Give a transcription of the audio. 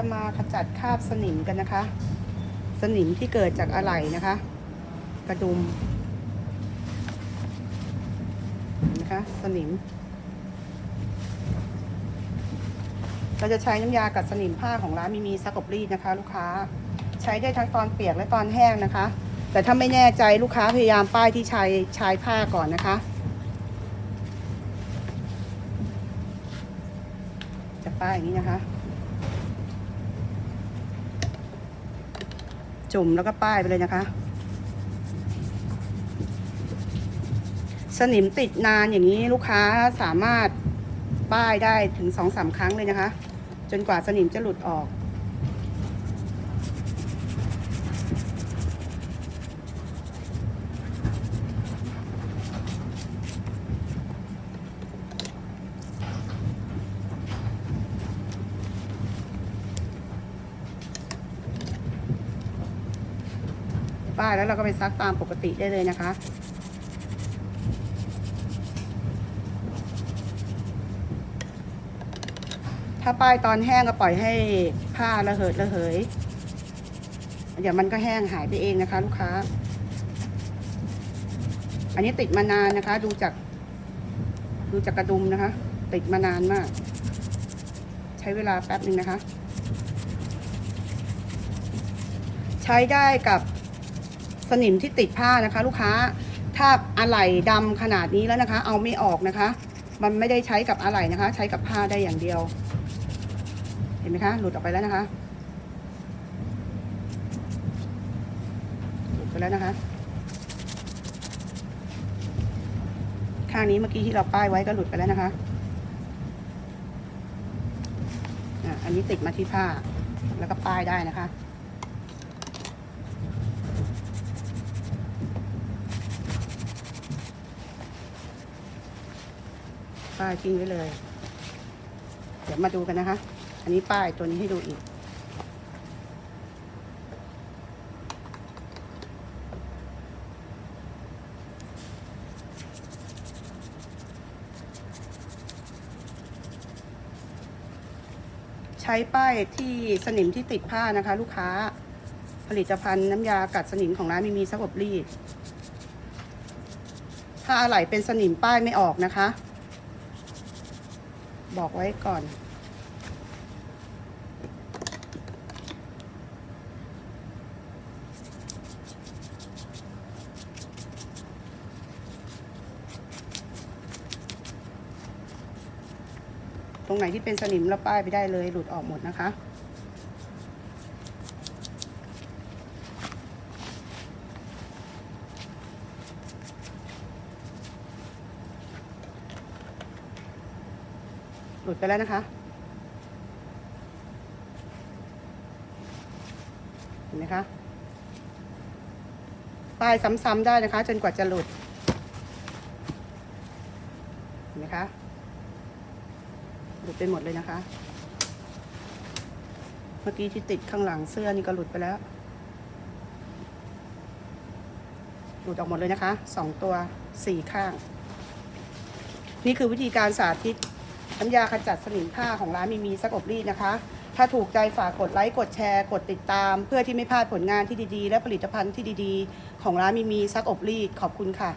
จะมาขจัดคราบสนิมกันนะคะ สนิมที่เกิดจากอะไหล่นะคะ กระดุมเห็นะคะสนิม เราจะใช้น้ำยากัดสนิมผ้าของร้านมีมีซักอบรีดนะคะ ลูกค้าใช้ได้ทั้งตอนเปียกและตอนแห้งนะคะ แต่ถ้าไม่แน่ใจลูกค้าพยายามป้ายที่ชายชายผ้าก่อนนะคะจะป้ายอย่างนี้นะคะ จุ่มแล้วก็ป้ายไปเลยนะคะ สนิมติดนานอย่างนี้ลูกค้าสามารถป้ายได้ถึงสองสามครั้งเลยนะคะ จนกว่าสนิมจะหลุดออก ป้ายแล้วเราก็ไปซักตามปกติได้เลยนะคะ ถ้าป้ายตอนแห้งก็ปล่อยให้ผ้าระเหิดระเหยเดี๋ยวมันก็แห้งหายไปเองนะคะ ลูกค้า อันนี้ติดมานานนะคะ ดูจาก ดูจากกระดุมนะคะ ติดมานานมาก ใช้เวลาแป๊บหนึ่งนะคะ ใช้ได้กับ สนิมที่ติดผ้านะคะ ลูกค้าถ้าอะไหล่ดำขนาดนี้แล้วนะคะ เอาไม่ออกนะคะ มันไม่ได้ใช้กับอะไหล่นะคะ ใช้กับผ้าได้อย่างเดียว เห็นไหมคะหลุดออกไปแล้วนะคะหลุดไปแล้วนะคะข้างนี้เมื่อกี้ที่เราป้ายไว้ก็หลุดไปแล้วนะคะอะอันนี้ติดมาที่ผ้าแล้วก็ป้ายได้นะคะ ป้ายทิ้งไว้เลย เดี๋ยวมาดูกันนะคะ อันนี้ป้ายตัวนี้ให้ดูอีก ใช้ป้ายที่สนิมที่ติดผ้านะคะ ลูกค้าผลิตภัณฑ์น้ำยากัดสนิมของร้านมีมีซักบรีด ถ้าอะไหล่เป็นสนิมป้ายไม่ออกนะคะ บอกไว้ก่อน ตรงไหนที่เป็นสนิมเราป้ายไปได้เลยหลุดออกหมดนะคะ ลุดไปแล้วนะคะเห็นไหมคะป้ายซ้ำๆได้นะคะ จนกว่าจะหลุดเห็นไหมคะหลุดไปหมดเลยนะคะ เมื่อกี้ที่ติดข้างหลังเสื้อนี่ก็หลุดไปแล้ว หลุดออกหมดเลยนะคะสองตัวสี่ข้าง นี่คือวิธีการสาธิต น้ำยาขจัดสนิมผ้าของร้านมีมีซักอบรีดนะคะ ถ้าถูกใจฝากกดไลค์กดแชร์ กดติดตาม เพื่อที่ไม่พลาดผลงานที่ดีๆ และผลิตภัณฑ์ที่ดีๆ ของร้านมีมีซักอบรีดขอบคุณค่ะ